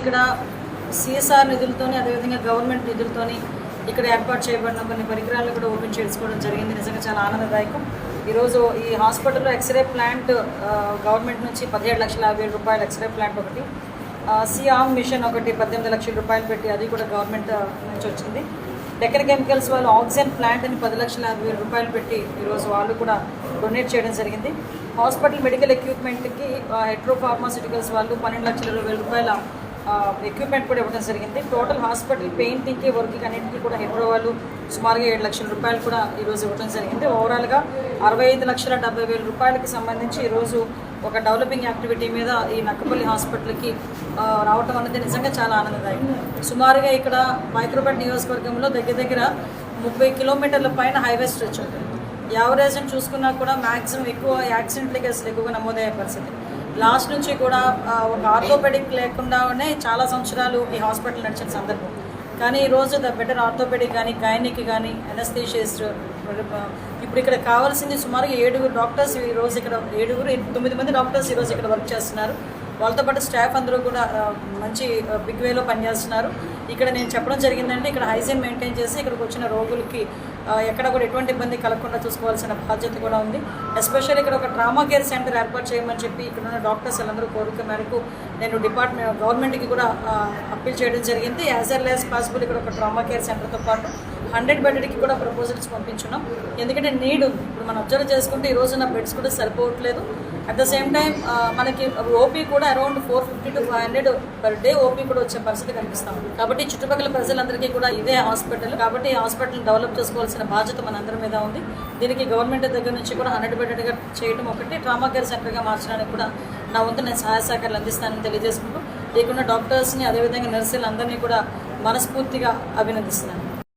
ఇక్కడ సిఎస్ఆర్ నిధులతోని అదేవిధంగా గవర్నమెంట్ నిధులతోని ఇక్కడ ఏర్పాటు చేయబడిన కొన్ని పరికరాలను కూడా ఓపెన్ చేసుకోవడం జరిగింది. నిజంగా చాలా ఆనందదాయకం. ఈరోజు ఈ హాస్పిటల్లో ఎక్స్రే ప్లాంట్ గవర్నమెంట్ నుంచి పదిహేడు లక్షల యాభై వేల రూపాయల ఎక్స్రే ప్లాంట్ ఒకటి సిఆమ్ మిషన్ ఒకటి పద్దెనిమిది లక్షల రూపాయలు పెట్టి అది కూడా గవర్నమెంట్ నుంచి వచ్చింది. డెక్కన్ కెమికల్స్ వాళ్ళు ఆక్సిజన్ ప్లాంట్ అని పది లక్షల యాభై వేల రూపాయలు పెట్టి ఈరోజు వాళ్ళు కూడా డొనేట్ చేయడం జరిగింది. హాస్పిటల్ మెడికల్ ఎక్విప్మెంట్కి హెట్రో ఫార్మాసిటికల్స్ వాళ్ళు పన్నెండు లక్షల ఇరవై వేల రూపాయల ఎక్విప్మెంట్ కూడా ఇవ్వడం జరిగింది. టోటల్ హాస్పిటల్ పెయింటింగ్కి వర్క్కి అన్నింటికి కూడా హెట్రో వాళ్ళు సుమారుగా ఏడు లక్షల రూపాయలు కూడా ఈరోజు ఇవ్వడం జరిగింది. ఓవరాల్గా అరవై ఐదు లక్షల డెబ్బై వేల రూపాయలకి సంబంధించి ఈరోజు ఒక డెవలపింగ్ యాక్టివిటీ మీద ఈ నక్కపల్లి హాస్పిటల్కి రావటం అనేది నిజంగా చాలా ఆనందదాయకం. సుమారుగా ఇక్కడ మైక్రోపేట్ నియోజకవర్గంలో దగ్గర దగ్గర ముప్పై కిలోమీటర్ల పైన హైవే స్ట్రెచ్ ఉంటుంది యావరేజ్ని చూసుకున్నా కూడా మ్యాక్సిమం ఎక్కువ యాక్సిడెంట్లకి అసలు ఎక్కువగా నమోదయ్యే పరిస్థితి. లాస్ట్ నుంచి కూడా ఒక ఆర్థోపెడిక్ లేకుండానే చాలా సంవత్సరాలు ఈ హాస్పిటల్ నడిచిన సందర్భం. కానీ ఈరోజు ద బెటర్ ఆర్థోపెడిక్ కానీ గైనిక్ కానీ ఎనస్థీషియస్ట్ ఇప్పుడు ఇక్కడ కావాల్సింది సుమారుగా ఏడుగురు డాక్టర్స్ ఈ రోజు ఇక్కడ ఏడుగురు తొమ్మిది మంది డాక్టర్స్ ఈరోజు ఇక్కడ వర్క్ చేస్తున్నారు. వాళ్ళతో పాటు స్టాఫ్ అందరూ కూడా మంచి బిగ్ వేలో పనిచేస్తున్నారు. ఇక్కడ నేను చెప్పడం జరిగిందంటే ఇక్కడ హైజీన్ మెయింటైన్ చేసి ఇక్కడికి వచ్చిన రోగులకి ఎక్కడ కూడా ఎటువంటి ఇబ్బంది కలగకుండా చూసుకోవాల్సిన బాధ్యత కూడా ఉంది. ఎస్పెషల్లీ ఇక్కడ ఒక ట్రామా కేర్ సెంటర్ ఏర్పాటు చేయమని చెప్పి ఇక్కడ ఉన్న డాక్టర్స్ వాళ్ళందరూ కోరిక మేరకు నేను డిపార్ట్మెంట్ గవర్నమెంట్కి కూడా అప్పీల్ చేయడం జరిగింది. యాజ్ ఎల్ యాజ్ పాసిబుల్ ఇక్కడ ఒక ట్రామా కేర్ సెంటర్తో పాటు హండ్రెడ్ బెడ్కి కూడా ప్రపోజల్స్ పంపించున్నాం. ఎందుకంటే నీడ్ ఉంది. ఇప్పుడు మనం అబ్జర్వ్ చేసుకుంటే ఈ రోజున బెడ్స్ కూడా సరిపోవట్లేదు. అట్ ద సేమ్ టైం మనకి ఓపీ కూడా around four fifty to five hundred per day OP కూడా వచ్చే పరిస్థితి కనిపిస్తాం కాబట్టి చుట్టుపక్కల ప్రజలందరికీ కూడా ఇదే హాస్పిటల్. కాబట్టి ఈ హాస్పిటల్ డెవలప్ చేసుకోవాల్సిన బాధ్యత మనందరి మీద ఉంది. దీనికి గవర్నమెంట్ దగ్గర నుంచి కూడా హండ్రెడ్ బెడెడ్గా చేయడం ఒకటి. ట్రామా కేర్ సెంటర్గా మార్చడానికి కూడా నా వంతు నేను సహాయ సహకారాలు అందిస్తానని తెలియజేసుకుంటూ లేకుండా డాక్టర్స్ని అదేవిధంగా నర్సులు అందరినీ కూడా మనస్ఫూర్తిగా అభినందిస్తున్నాను.